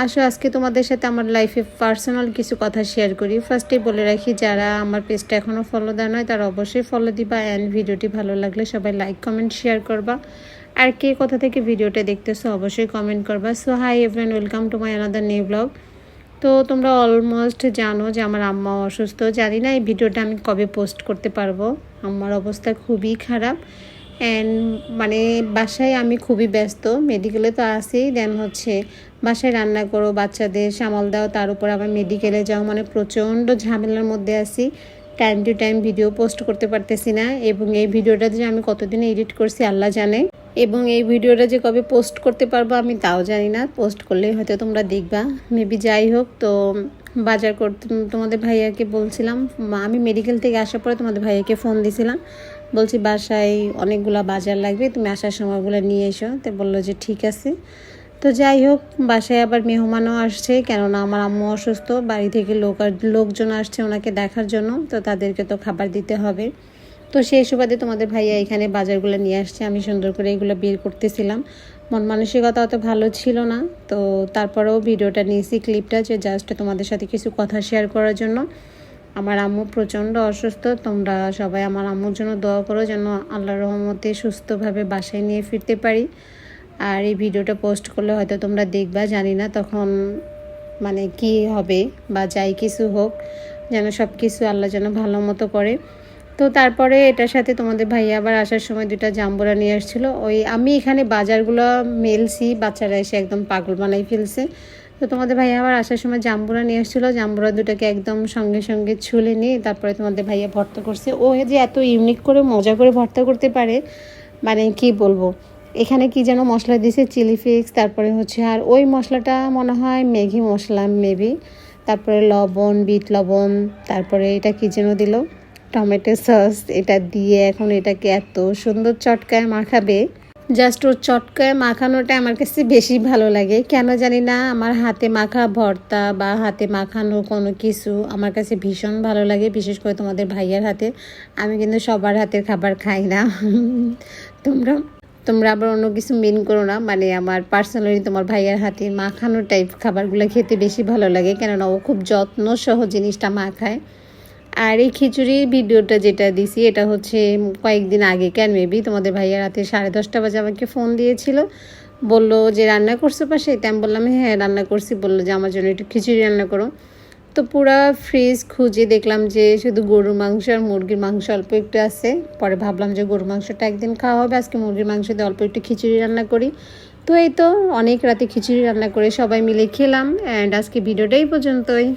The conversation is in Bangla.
আসো, আজকে তোমাদের সাথে আমার লাইফে পার্সোনাল কিছু কথা শেয়ার করি। ফার্স্টে বলে রাখি, যারা আমার পেজটা এখনও ফলো দেওয়া নয় তারা অবশ্যই ফলো দিবা অ্যান্ড ভিডিওটি ভালো লাগলে সবাই লাইক কমেন্ট শেয়ার করবা। আর কে কোথা থেকে ভিডিওটা দেখতেছো, অবশ্যই কমেন্ট করবা। So hi everyone welcome to my another new blog তো তোমরা অলমোস্ট জানো যে আমার আম্মা অসুস্থ। জানি না এই ভিডিওটা আমি কবে পোস্ট করতে পারব। আমার অবস্থা খুবই খারাপ। অ্যান্ড মানে বাসায় আমি খুবই ব্যস্ত। মেডিকেলে তো আসি দেন হচ্ছে বাসায় রান্না করো, বাচ্চাদের সামাল দাও, তার উপর আবার মেডিকেলে যাও। মানে প্রচণ্ড ঝামেলার মধ্যে আসি time to time video post করতে পারতেছি না। এবং এই ভিডিওটা যে আমি কতদিনে এডিট করছি, আল্লাহ জানে। এবং এই ভিডিওটা যে কবে পোস্ট করতে পারব আমি তাও জানি না। পোস্ট করলেই হয়তো তোমরা দেখবা। মেবি যাই হোক, তো বাজার করতে তোমাদের ভাইয়াকে বলছিলাম। আমি মেডিকেল থেকে আসার পরে তোমাদের ভাইয়াকে ফোন দিছিলাম। বলছি, বাসায় অনেকগুলা বাজার লাগবে, তুমি আসার সময়গুলো নিয়ে এসো। তো বলল যে, ঠিক আছে। তো যাই হোক, বাসায় আবার মেহমানও আসছে, কেননা আমার আম্মু অসুস্থ, বাড়ি থেকে লোক লোকজন আসছে ওনাকে দেখার জন্য, তো তাদেরকে তো খাবার দিতে হবে। তো সেই সুবাদে তোমাদের ভাইয়া এখানে বাজারগুলো নিয়ে আসছে, আমি সুন্দর করে এগুলো বের করতেছিলাম। মন মানসিকতা অত ভালো ছিল না, তো তারপরেও ভিডিওটা নিয়েছি, ক্লিপটা যে, জাস্ট তোমাদের সাথে কিছু কথা শেয়ার করার জন্য। আমার আম্মু প্রচণ্ড অসুস্থ। তোমরা সবাই আমার আম্মুর জন্য দোয়া করো যেন আল্লাহর রহমতে সুস্থভাবে বাসায় নিয়ে ফিরতে পারি। আর এই ভিডিওটা পোস্ট করলে হয়তো তোমরা দেখবা, জানি না তখন মানে কি হবে বা যাই কিছু হোক, যেন সব কিছু আল্লাহ যেন ভালো মতো করে। তো তারপরে এটার সাথে তোমাদের ভাইয়া আবার আসার সময় দুটা জাম্বুরা নিয়ে আসছিল। ওই আমি এখানে বাজারগুলো মেলছি, বাচ্চারা এসে একদম পাগল বানাই ফেলছে। তো তোমাদের ভাইয়া আবার আসার সময় জাম্বুরা নিয়ে আসছিল। জাম্বুরা দুটাকে একদম সঙ্গে সঙ্গে ছুলে নিয়ে তারপরে তোমাদের ভাইয়া ভর্তা করছে। ও যে এত ইউনিক করে মজা করে ভর্তা করতে পারে মানে কি বলব? এখানে কি যেন মশলা দিয়েছে? চিলি ফ্লেক্স তারপরে হচ্ছে আর ওই মশলাটা মনে হয় ম্যাগি মশলা মেবি তারপরে লবণ, বিট লবণ, তারপরে এটা কি যেন দিল? টমেটো সস, এটা দিয়ে এখন এটাকে এত সুন্দর চটকায় মাখাবে। জাস্ট ওর চটকায় মাখানোটা আমার কাছে বেশি ভালো লাগে। কেন জানি না আমার হাতে মাখা ভর্তা বা হাতে মাখানো কোনো কিছু আমার কাছে ভীষণ ভালো লাগে, বিশেষ করে তোমাদের ভাইয়ার হাতে। আমি কিন্তু সবার হাতের খাবার খাই না। তোমরা তোমরা আবার অন্য কিছু মেন করো না। মানে আমার পার্সোনালি তোমার ভাইয়ার হাতে মাখানো টাইপ খাবারগুলো খেতে বেশি ভালো লাগে। কেননা ও খুব যত্ন সহ জিনিসটা মাখায়। আর এই খিচুড়ির ভিডিওটা যেটা দিছি, এটা হচ্ছে কয়েকদিন আগে, কেন মেবি? তোমাদের ভাইয়া রাতে সাড়ে দশটা বাজে আমাকে ফোন দিয়েছিল। বলল যে, রান্না করছ পাশে? তাই আমি বললাম হ্যাঁ রান্না করছি। বলল যে, আমার জন্য একটু খিচুড়ি রান্না করো। তো পুরা ফ্রিজ খুঁজে দেখলাম যে, শুধু গরুর মাংস আর মুরগির মাংস অল্প একটু আছে। পরে ভাবলাম যে, গরুর মাংসটা একদিন খাওয়া হবে। আজকে মুরগির মাংস দিয়ে অল্প একটু খিচুড়ি রান্না করি। তো এই তো, অনেক রাতে খিচুড়ি রান্না করে সবাই মিলে খেলাম। অ্যান্ড আজকে ভিডিওটাই পর্যন্তই।